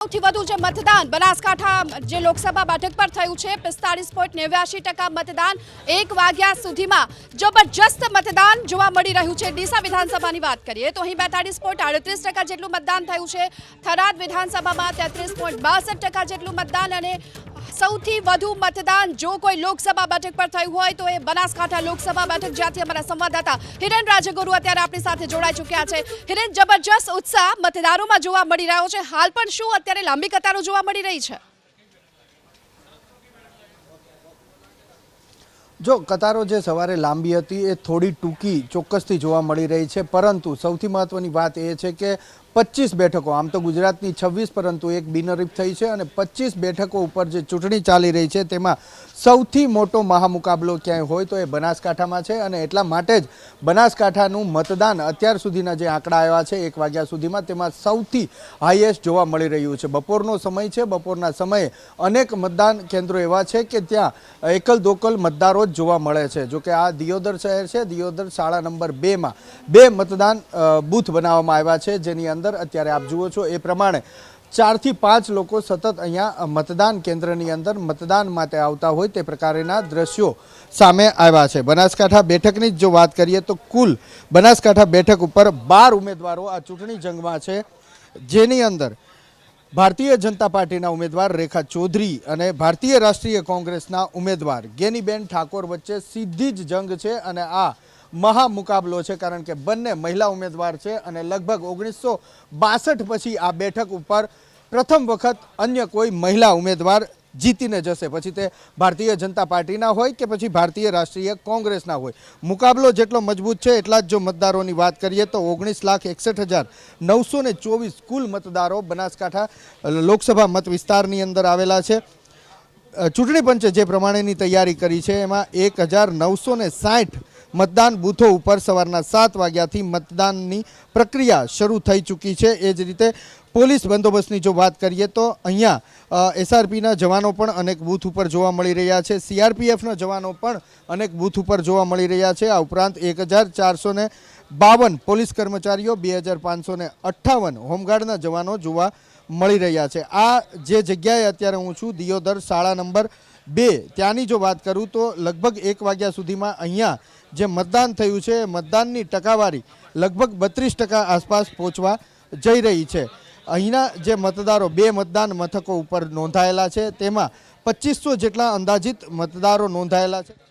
સૌથી વધુ જે મતદાન બનાસકાંઠા જે લોકસભા બેઠક પર થયું છે, પિસ્તાળીસ પોઈન્ટ નેવ્યાસી ટકા મતદાન એક વાગ્યા સુધીમાં જબરજસ્ત મતદાન જોવા મળી રહ્યું છે. ડીસા વિધાનસભાની વાત કરીએ તો અહીં બેતાળીસ પોઈન્ટ આડત્રીસ ટકા જેટલું મતદાન થયું છે. થરાદ વિધાનસભામાં તેત્રીસ પોઈન્ટ બાસઠ ટકા જેટલું મતદાન અને સૌથી વધુ મતદાન જો કોઈ લોકસભા બેઠક પર થયું હોય તો એ બનાસકાંઠા લોકસભા બેઠક, જ્યાંથી અમારા સંવાદદાતા હિરેન રાજગુરુ અત્યારે આપણી સાથે જોડાઈ ચૂક્યા છે. હિરેન, જબરજસ્ત ઉત્સાહ મતદારોમાં જોવા મળી રહ્યો છે. હાલ પણ શું અત્યારે લાંબી કતારો જોવા મળી રહી છે? જો કતારો જે સવારે લાંબી હતી એ થોડી ટૂંકી ચોક્કસથી જોવા મળી રહી છે. પરંતુ સૌથી મહત્વની વાત એ છે કે પચીસ બેઠકો, આમ તો ગુજરાતની છવ્વીસ પરંતુ એક બિનહરીફ થઈ છે અને પચીસ બેઠકો ઉપર જે ચૂંટણી ચાલી રહી છે તેમાં સૌથી મોટો મહામુકાબલો ક્યાંય હોય તો એ બનાસકાંઠામાં છે અને એટલા માટે જ બનાસકાંઠાનું મતદાન અત્યાર સુધીના જે આંકડા આવ્યા છે એક વાગ્યા સુધીમાં તેમાં સૌથી હાઈએસ્ટ જોવા મળી રહ્યું છે. બપોરનો સમય છે, બપોરના સમયે અનેક મતદાન કેન્દ્રો એવા છે કે ત્યાં એકલ દોકલ મતદારો જ જોવા મળે છે. જો કે આ દિયોદર શહેર છે, દિયોદર શાળા નંબર બેમાં બે મતદાન બૂથ બનાવવામાં આવ્યા છે જેની અંદર અત્યારે આપ જુઓ છો, એ પ્રમાણે ચારથી પાંચ લોકો સતત અહીંયા મતદાન કેન્દ્રની અંદર મતદાન માટે આવતા હોય તે પ્રકારના દ્રશ્યો સામે આવ્યા છે. બનાસકાંઠા બેઠકની જ જો વાત કરીએ તો કુલ બનાસકાંઠા બેઠક ઉપર બાર ઉમેદવારો આ ચૂંટણી જંગમાં છે. જેની અંદર ભારતીય જનતા પાર્ટીના ઉમેદવાર રેખા ચૌધરી અને ભારતીય રાષ્ટ્રીય કોંગ્રેસના ઉમેદવાર ગેનીબેન ઠાકોર વચ્ચે સીધી જ જંગ છે અને આ મહા મુકાબલો છે, કારણ કે બંને મહિલા ઉમેદવાર છે અને લગભગ ઓગણીસો બાસઠ પછી આ બેઠક ઉપર પ્રથમ વખત અન્ય કોઈ મહિલા ઉમેદવાર જીતીને જશે. પછી તે ભારતીય જનતા પાર્ટીના હોય કે પછી ભારતીય રાષ્ટ્રીય કોંગ્રેસના હોય. મુકાબલો જેટલો મજબૂત છે એટલા જ જો મતદારોની વાત કરીએ તો ઓગણીસ લાખ એકસઠ હજાર નવસો ને ચોવીસ કુલ મતદારો બનાસકાંઠા લોકસભા મત વિસ્તારની અંદર આવેલા છે. ચૂંટણી પંચે જે પ્રમાણેની તૈયારી કરી છે, એમાં એક હજાર નવસો ને સાઠ મતદાન બૂથો ઉપર સવારના સાત વાગ્યાથી મતદાનની પ્રક્રિયા શરૂ થઈ ચૂકી છે. એ જ રીતે પોલીસ બંદોબસ્તની જો વાત કરીએ તો અહીંયા એસઆરપીના જવાનો પણ અનેક બૂથ ઉપર જોવા મળી રહ્યા છે. સીઆરપીએફના જવાનો પણ અનેક બૂથ ઉપર જોવા મળી રહ્યા છે. આ ઉપરાંત એક હજાર ચારસો બાવન પોલીસ કર્મચારીઓ, બે હજાર પાંચસો અઠ્ઠાવન હોમગાર્ડના જવાનો જોવા મળી રહ્યા છે. આ જે જગ્યાએ અત્યારે હું છું, દિયોદર શાળા નંબર બે, ત્યાંની જો વાત કરું તો લગભગ એક વાગ્યા સુધીમાં અહીંયા જે મતદાન થયું છે, મતદાનની ટકાવારી લગભગ બત્રીસ ટકા આસપાસ પહોંચવા જઈ રહી છે. અહીંના જે મતદારો, બે મતદાન મથકો ઉપર નોંધાયેલા છે. તેમાં પચીસો જેટલા અંદાજિત મતદારો નોંધાયેલા છે.